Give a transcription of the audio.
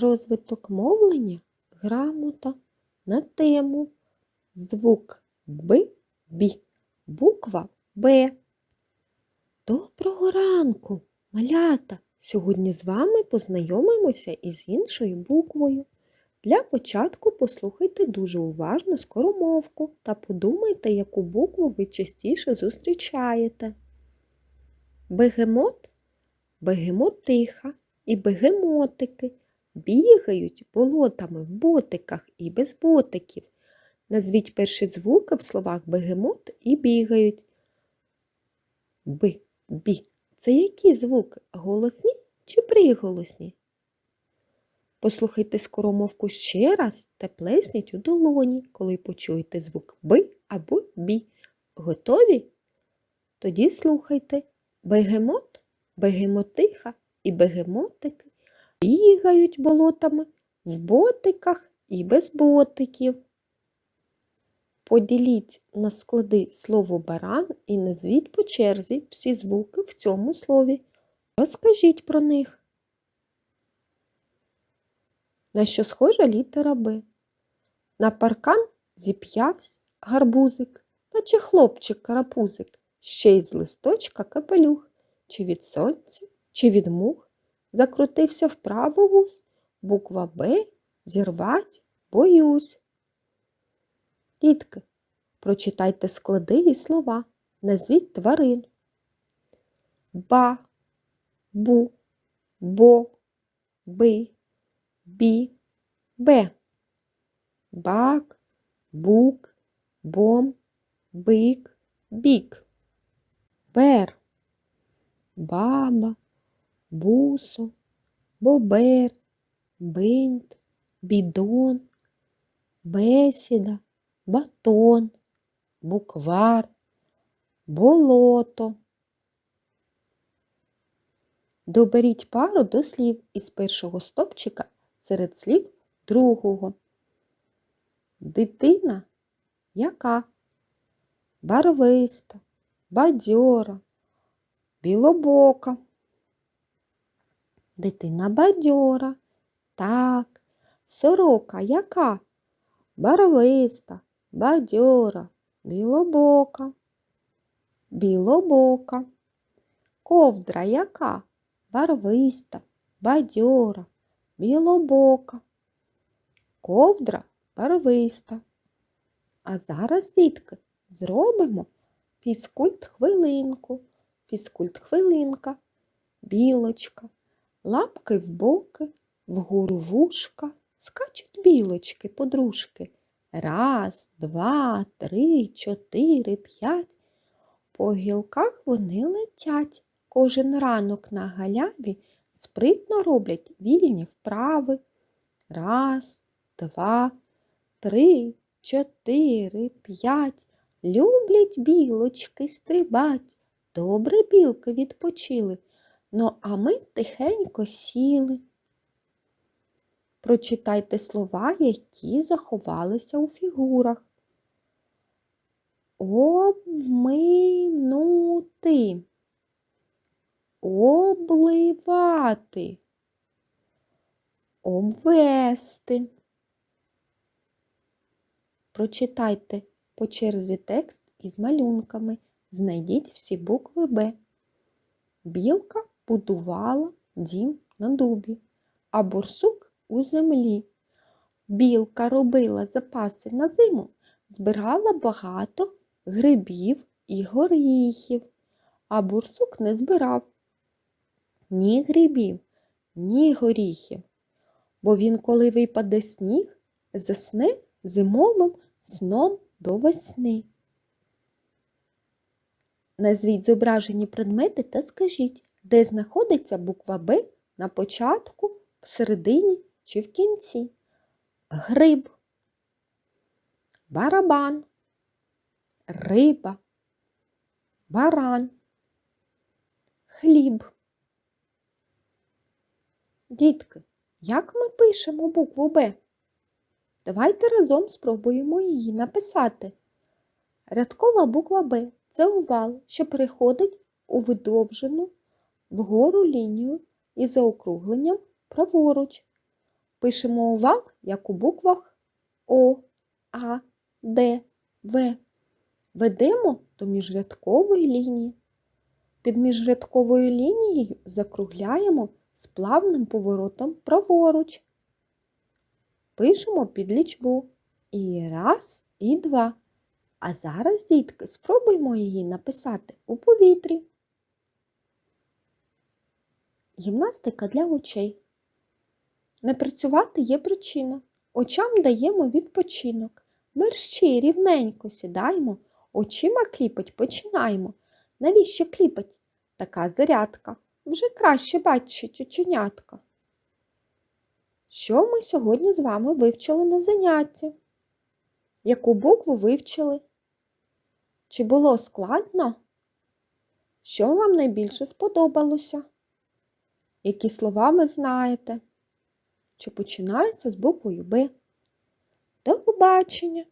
Розвиток мовлення грамота на тему звук Б бі, буква Б. Доброго ранку, малята! Сьогодні з вами познайомимося із іншою буквою. Для початку послухайте дуже уважно скоромовку та подумайте, яку букву ви частіше зустрічаєте. Бегемот бегемотиха і бегемотики бігають болотами в ботиках і без ботиків. Назвіть перші звуки в словах бегемот і бігають. Б, бі. Це які звуки? Голосні чи приголосні? Послухайте скоромовку ще раз та плесніть у долоні, коли почуєте звук Б або Бі. Готові? Тоді слухайте бегемот, бегемотиха і бегемотики бігають болотами в ботиках і без ботиків. Поділіть на склади слово баран і назвіть по черзі всі звуки в цьому слові. Розкажіть про них. На що схожа літера Б? На паркан зіп'явсь гарбузик, наче хлопчик карапузик, ще й з листочка капелюх, чи від сонця, чи від мух. Закрутився вправо вуз, буква Б зірвать боюсь. Дітки, прочитайте склади і слова, назвіть тварин. Ба, бу, бо, би, бі, бе. Бак, бук, бом, бик, бік. Бер, баба, бусо, бобер, бинт, бідон, бесіда, батон, буквар, болото. Доберіть пару до слів із першого стопчика серед слів другого. Дитина яка? Барвиста, бадьора, білобока. Дитина бадьора. Так, сорока яка? Барвиста, бадьора, білобока. Білобока. Ковдра яка? Барвиста, бадьора, білобока. Ковдра барвиста. А зараз, дітки, зробимо фізкульт хвилинку, фізкульт хвилинка, білочка, лапки в боки, вгору вушка, скачуть білочки, подружки. Раз, два, три, чотири, п'ять. По гілках вони летять. Кожен ранок на галяві спритно роблять вільні вправи. Раз, два, три, чотири, п'ять. Люблять білочки стрибать. Добре білки відпочили. Ну, а ми тихенько сіли. Прочитайте слова, які заховалися у фігурах. Обминути, обливати, обвести. Прочитайте по черзі текст із малюнками. Знайдіть всі букви Б. Білка будувала дім на дубі, а борсук у землі. Білка робила запаси на зиму, збирала багато грибів і горіхів, а бурсук не збирав ні грибів, ні горіхів, бо він, коли випаде сніг, засне зимовим сном до весни. Назвіть зображені предмети та скажіть, де знаходиться буква Б на початку, всередині чи в кінці. Гриб, барабан, риба, баран, хліб. Дітки, як ми пишемо букву Б? Давайте разом спробуємо її написати. Рядкова буква Б це овал, що переходить у видовжену вгору лінію із заокругленням праворуч. Пишемо овал, як у буквах О, А, Д, В. Ведемо до міжрядкової лінії. Під міжрядковою лінією закругляємо з плавним поворотом праворуч. Пишемо підлічбу. І раз, і два. А зараз, дітки, спробуємо її написати у повітрі. Гімнастика для очей. Не працювати є причина. Очам даємо відпочинок. Мерщі рівненько сідаємо, очима кліпать починаємо. Навіщо кліпать? Така зарядка. Вже краще бачить оченятка. Що ми сьогодні з вами вивчили на занятті? Яку букву вивчили? Чи було складно? Що вам найбільше сподобалося? Які слова ви знаєте? Що починаються з буквою Б? До побачення!